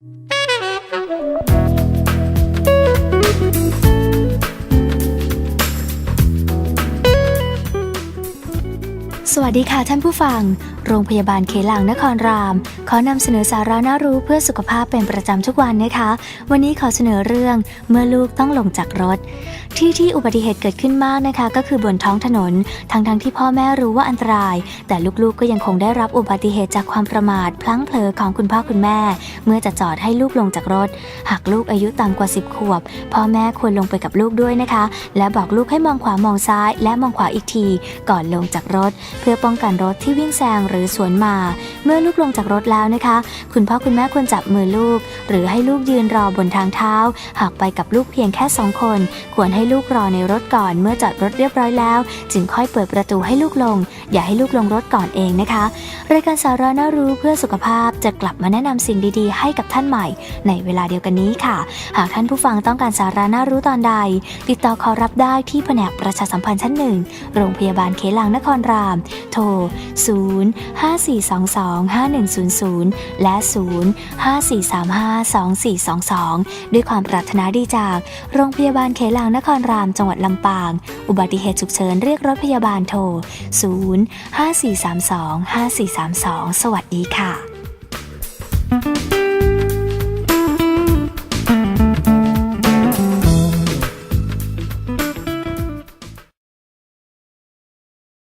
Thank you. สวัสดีค่ะท่านผู้ฟัง โรงพยาบาลเขลังนครราม ขอนำเสนอสาระน่ารู้เพื่อสุขภาพเป็นประจำทุกวันนะคะ วันนี้ขอเสนอเรื่องเมื่อลูกต้องลงจากรถ ที่ที่อุบัติเหตุเกิดขึ้นมากนะคะ ก็คือบนท้องถนน ทั้งทั้งที่พ่อแม่รู้ว่าอันตราย แต่ลูกๆก็ยังคงได้รับอุบัติเหตุจากความประมาท พลั้งเผลอของคุณพ่อคุณแม่ เมื่อจะจอดให้ลูกลงจากรถ หากลูกอายุต่ำกว่า 10 ขวบ พ่อแม่ควรลงไปกับลูกด้วยนะคะ และบอกลูกให้มองขวามองซ้าย และมองขวาอีกที ก่อนลงจากรถเพื่อป้องกันรถที่วิ่งแซงหรือสวนมา เมื่อลูกลงจากรถแล้วนะคะ คุณพ่อคุณแม่ควรจับมือลูก หรือให้ลูกยืนรอบนทางเท้า หากไปกับลูกเพียงแค่สองคน ควรให้ลูกรอในรถก่อนเมื่อจอดรถเรียบร้อยแล้ว จึงค่อยเปิดประตูให้ลูกลง อย่าให้ลูกลงรถก่อนเองนะคะ รายการสาระน่ารู้เพื่อสุขภาพจะกลับมาแนะนำสิ่งดีๆ ให้กับท่านใหม่ ในเวลาเดียวกันนี้ค่ะ หากท่านผู้ฟังต้องการสาระน่ารู้ตอนใด ติดต่อขอรับได้ที่แผนกประชาสัมพันธ์ชั้นหนึ่งโรงพยาบาลเขลังนครรามโทร 0 5 4 2 2 5 1 0 0 และ 0 5 4 3 5 2 4 2 2 ด้วยความปรารถนาดีจาก โรงพยาบาลเขลางนครรามจังหวัดลำปาง อุบัติเหตุฉุกเฉินเรียกรถพยาบาลโทร 0 5 4 3 2 5 4 3 2 สวัสดีค่ะ